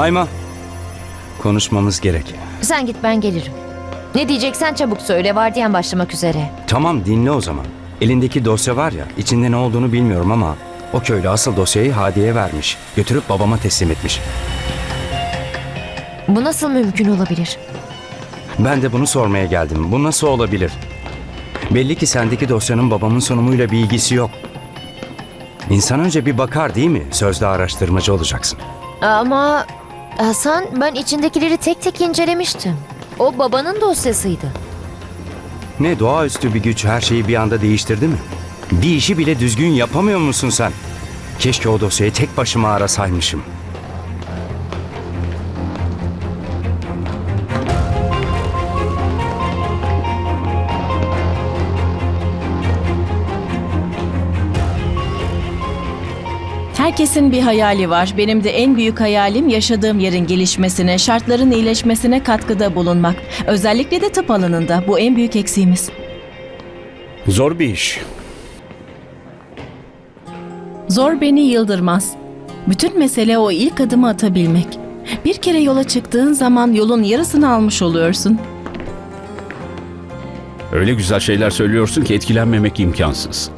Ayma. Konuşmamız gerek. Sen git ben gelirim. Ne diyeceksen çabuk söyle. Vardiyan başlamak üzere. Tamam dinle o zaman. Elindeki dosya var ya, içinde ne olduğunu bilmiyorum ama o köylü asıl dosyayı Hadi'ye vermiş. Götürüp babama teslim etmiş. Bu nasıl mümkün olabilir? Ben de bunu sormaya geldim. Bu nasıl olabilir? Belli ki sendeki dosyanın babamın sunumuyla bir ilgisi yok. İnsan önce bir bakar değil mi? Sözde araştırmacı olacaksın. Ama Hasan ben içindekileri tek tek incelemiştim. O babanın dosyasıydı. Ne doğaüstü bir güç her şeyi bir anda değiştirdi mi? Bir işi bile düzgün yapamıyor musun sen? Keşke o dosyayı tek başıma arasaymışım. Herkesin bir hayali var. Benim de en büyük hayalim yaşadığım yerin gelişmesine, şartların iyileşmesine katkıda bulunmak. Özellikle de tıp alanında. Bu en büyük eksiğimiz. Zor bir iş. Zor beni yıldırmaz. Bütün mesele o ilk adımı atabilmek. Bir kere yola çıktığın zaman yolun yarısını almış oluyorsun. Öyle güzel şeyler söylüyorsun ki etkilenmemek imkansız.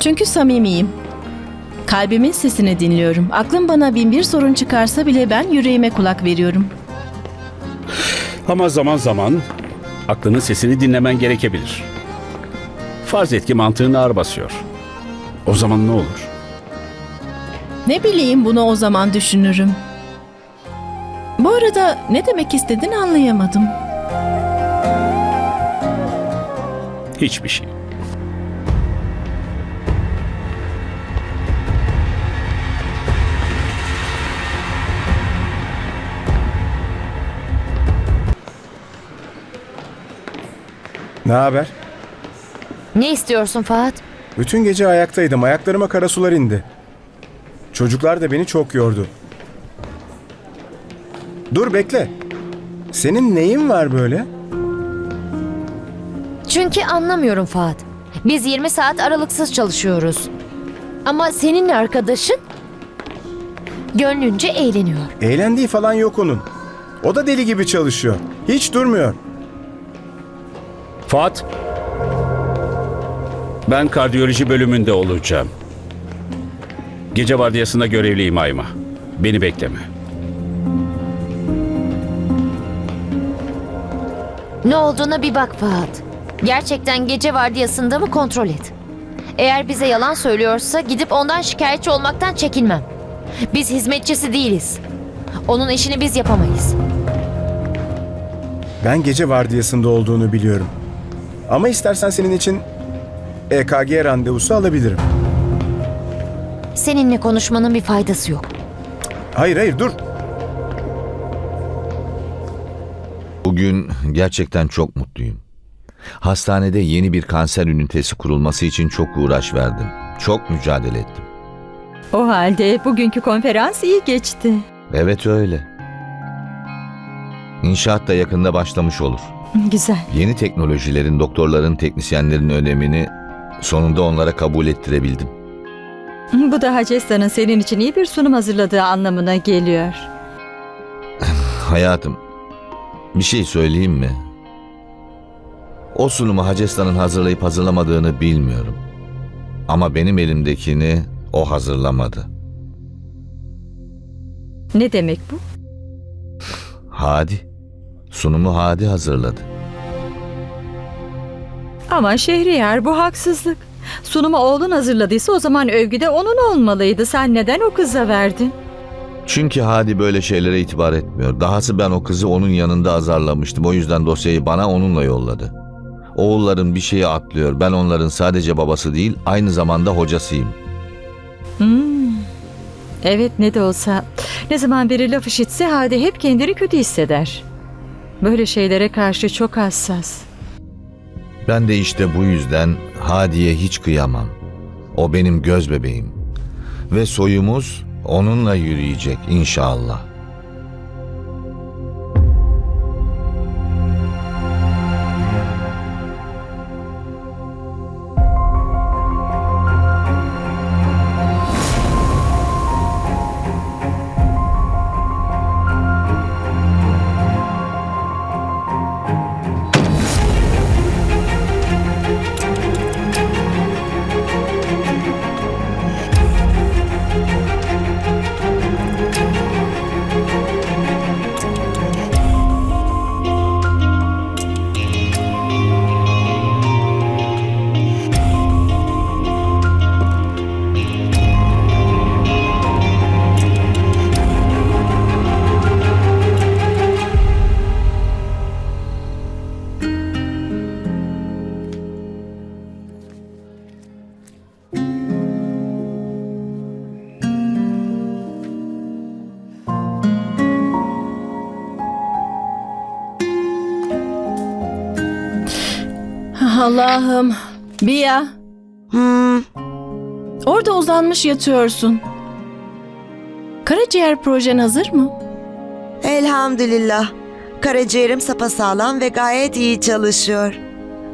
Çünkü samimiyim. Kalbimin sesini dinliyorum. Aklım bana bin bir sorun çıkarsa bile ben yüreğime kulak veriyorum. Ama zaman zaman aklının sesini dinlemen gerekebilir. Farz et ki mantığını ağır basıyor. O zaman ne olur? Ne bileyim bunu o zaman düşünürüm. Bu arada ne demek istediğini anlayamadım. Hiçbir şey. Ne haber? Ne istiyorsun Fahat? Bütün gece ayaktaydım. Ayaklarıma kara sular indi. Çocuklar da beni çok yordu. Dur bekle. Senin neyin var böyle? Çünkü anlamıyorum Fahat. Biz 20 saat aralıksız çalışıyoruz. Ama senin arkadaşın gönlünce eğleniyor. Eğlendiği falan yok onun. O da deli gibi çalışıyor. Hiç durmuyor. Fuat. Ben kardiyoloji bölümünde olacağım. Gece vardiyasında görevliyim Ayma. Beni bekleme. Ne olduğuna bir bak Fahat. Gerçekten gece vardiyasında mı kontrol et. Eğer bize yalan söylüyorsa gidip ondan şikayetçi olmaktan çekinmem. Biz hizmetçisi değiliz. Onun işini biz yapamayız. Ben gece vardiyasında olduğunu biliyorum. Ama istersen senin için EKG randevusu alabilirim. Seninle konuşmanın bir faydası yok. Hayır hayır dur. Bugün gerçekten çok mutluyum. Hastanede yeni bir kanser ünitesi kurulması için çok uğraş verdim. Çok mücadele ettim. O halde bugünkü konferans iyi geçti. Evet öyle. İnşaat da yakında başlamış olur. Güzel. Yeni teknolojilerin, doktorların, teknisyenlerin önemini sonunda onlara kabul ettirebildim. Bu da Hacesta'nın senin için iyi bir sunum hazırladığı anlamına geliyor. Hayatım, bir şey söyleyeyim mi? O sunumu Hacesta'nın hazırlayıp hazırlamadığını bilmiyorum. Ama benim elimdekini o hazırlamadı. Ne demek bu? Hadi. Sunumu Hadi hazırladı. Ama Şehriyar bu haksızlık. Sunumu oğlun hazırladıysa o zaman övgü de onun olmalıydı. Sen neden o kıza verdin? Çünkü Hadi böyle şeylere itibar etmiyor. Dahası ben o kızı onun yanında azarlamıştım. O yüzden dosyayı bana onunla yolladı. Oğulların bir şeyi atlıyor. Ben onların sadece babası değil, aynı zamanda hocasıyım. Evet ne de olsa ne zaman biri laf işitse Hadi hep kendini kötü hisseder. Böyle şeylere karşı çok hassas. Ben de işte bu yüzden Hadi'ye hiç kıyamam. O benim göz bebeğim. Ve soyumuz onunla yürüyecek inşallah. Allah'ım. Bia. Hmm, Orada uzanmış yatıyorsun. Karaciğer projen hazır mı? elhamdülillah. Karaciğerim sapasağlam ve gayet iyi çalışıyor.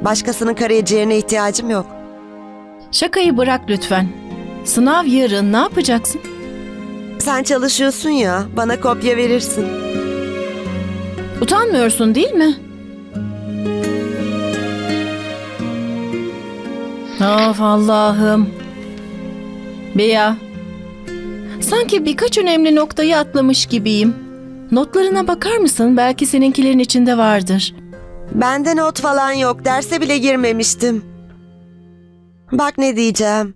Başkasının karaciğerine ihtiyacım yok. Şakayı bırak lütfen. Sınav yarın ne yapacaksın? Sen çalışıyorsun ya, bana kopya verirsin. Utanmıyorsun değil mi? Of Allah'ım. Bea. Sanki birkaç önemli noktayı atlamış gibiyim. Notlarına bakar mısın? Belki seninkilerin içinde vardır. Bende not falan yok, derse bile girmemiştim. Bak ne diyeceğim.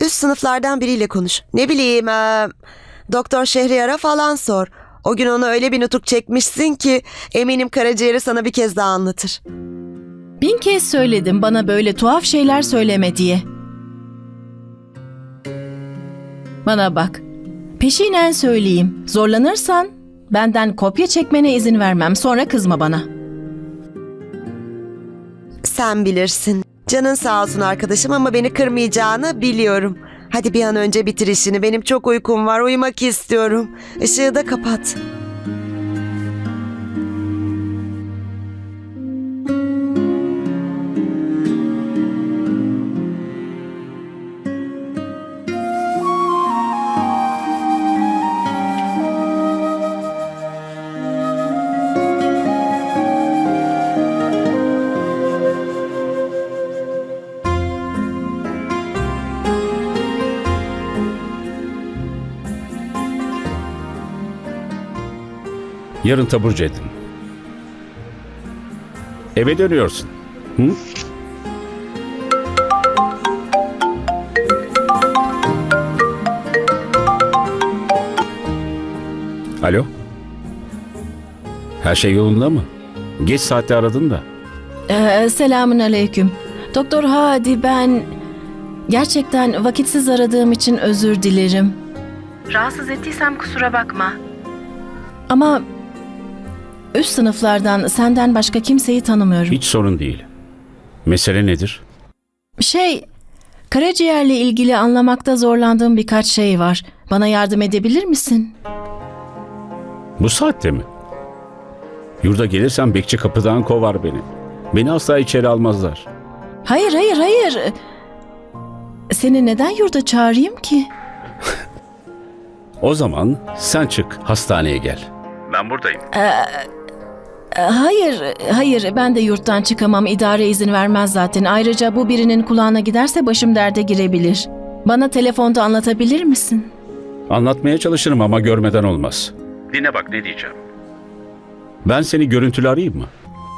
Üst sınıflardan biriyle konuş. Ne bileyim, eee, Doktor Şehriyar'a falan sor. O gün ona öyle bir nutuk çekmişsin ki eminim karaciğeri sana bir kez daha anlatır. Bin kez söyledim bana böyle tuhaf şeyler söyleme diye. Bana bak. Peşinen söyleyeyim. Zorlanırsan benden kopya çekmene izin vermem. Sonra kızma bana. Sen bilirsin. Canın sağ olsun arkadaşım ama beni kırmayacağını biliyorum. Hadi bir an önce bitir işini. Benim çok uykum var. Uyumak istiyorum. Işığı da kapat. Yarın taburcu edin. Eve dönüyorsun. Hı? Alo? Her şey yolunda mı? Geç saatte aradın da. Ee, selamün aleyküm. Doktor Hadi ben gerçekten vakitsiz aradığım için özür dilerim. Rahatsız ettiysem kusura bakma. Ama üst sınıflardan senden başka kimseyi tanımıyorum. Hiç sorun değil. Mesele nedir? Şey, karaciğerle ilgili anlamakta zorlandığım birkaç şey var. Bana yardım edebilir misin? Bu saatte mi? Yurda gelirsem bekçi kapıdan kovar beni. Beni asla içeri almazlar. Hayır, hayır, hayır. Seni neden yurda çağırayım ki? O zaman sen çık hastaneye gel. Ben buradayım. Ee, Hayır, hayır. Ben de yurttan çıkamam. İdare izin vermez zaten. Ayrıca bu birinin kulağına giderse başım derde girebilir. Bana telefonda anlatabilir misin? Anlatmaya çalışırım ama görmeden olmaz. Dinle bak ne diyeceğim. Ben seni görüntülü arayayım mı?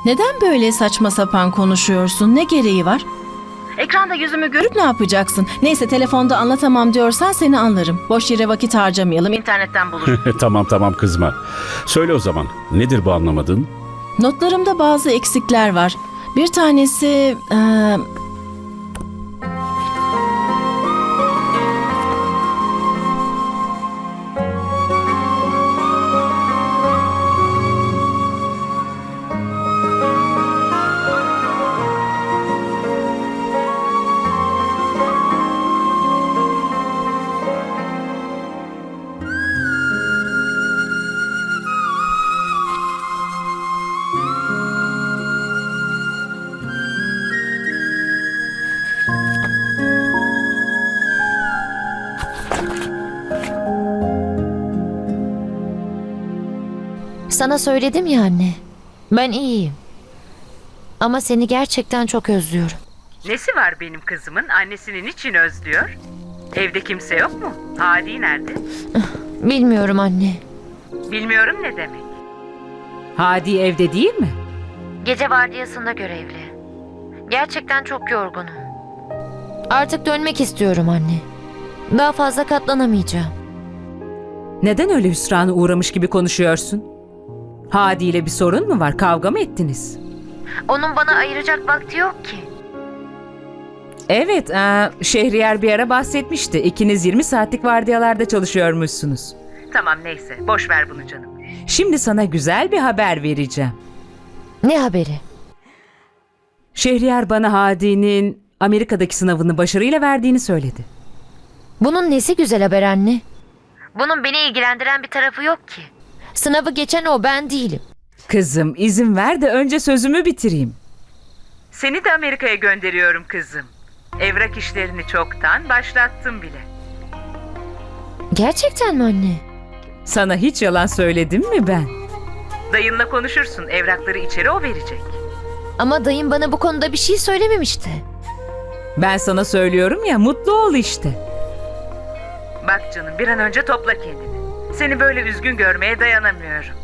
Neden böyle saçma sapan konuşuyorsun? Ne gereği var? Ekranda yüzümü görüp ne yapacaksın? Neyse telefonda anlatamam diyorsan seni anlarım. Boş yere vakit harcamayalım. İnternetten bulurum. tamam tamam kızma. Söyle o zaman. Nedir bu anlamadığın? Notlarımda bazı eksikler var. Bir tanesi... eee, Sana söyledim ya anne. Ben iyiyim. Ama seni gerçekten çok özlüyorum. Nesi var benim kızımın? Annesini niçin özlüyor? Evde kimse yok mu? Hadi nerede? Bilmiyorum anne. Bilmiyorum ne demek. Hadi evde değil mi? Gece vardiyasında görevli. Gerçekten çok yorgunum. Artık dönmek istiyorum anne. Daha fazla katlanamayacağım. Neden öyle hüsrana uğramış gibi konuşuyorsun? Hadi ile bir sorun mu var? Kavga mı ettiniz? Onun bana ayıracak vakti yok ki. Evet, aa, Şehriyar bir ara bahsetmişti. İkiniz 20 saatlik vardiyalarda çalışıyormuşsunuz. Tamam neyse boş ver bunu canım. Şimdi sana güzel bir haber vereceğim. Ne haberi? Şehriyar bana Hadi'nin Amerika'daki sınavını başarıyla verdiğini söyledi. Bunun nesi güzel haber anne? Bunun beni ilgilendiren bir tarafı yok ki. Sınavı geçen o ben değilim. Kızım izin ver de önce sözümü bitireyim. Seni de Amerika'ya gönderiyorum kızım. Evrak işlerini çoktan başlattım bile. Gerçekten mi anne? Sana hiç yalan söyledim mi ben? Dayınla konuşursun. Evrakları içeri o verecek. Ama dayım bana bu konuda bir şey söylememişti. Ben sana söylüyorum ya mutlu ol işte. Bak canım bir an önce topla kendini. Seni böyle üzgün görmeye dayanamıyorum.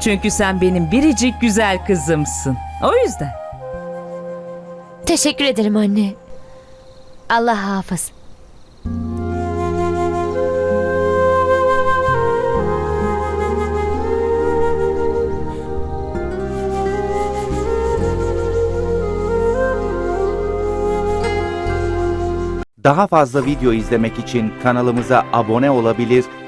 Çünkü sen benim biricik güzel kızımsın. O yüzden. Teşekkür ederim anne. Allah hafız. Daha fazla video izlemek için kanalımıza abone olabilir,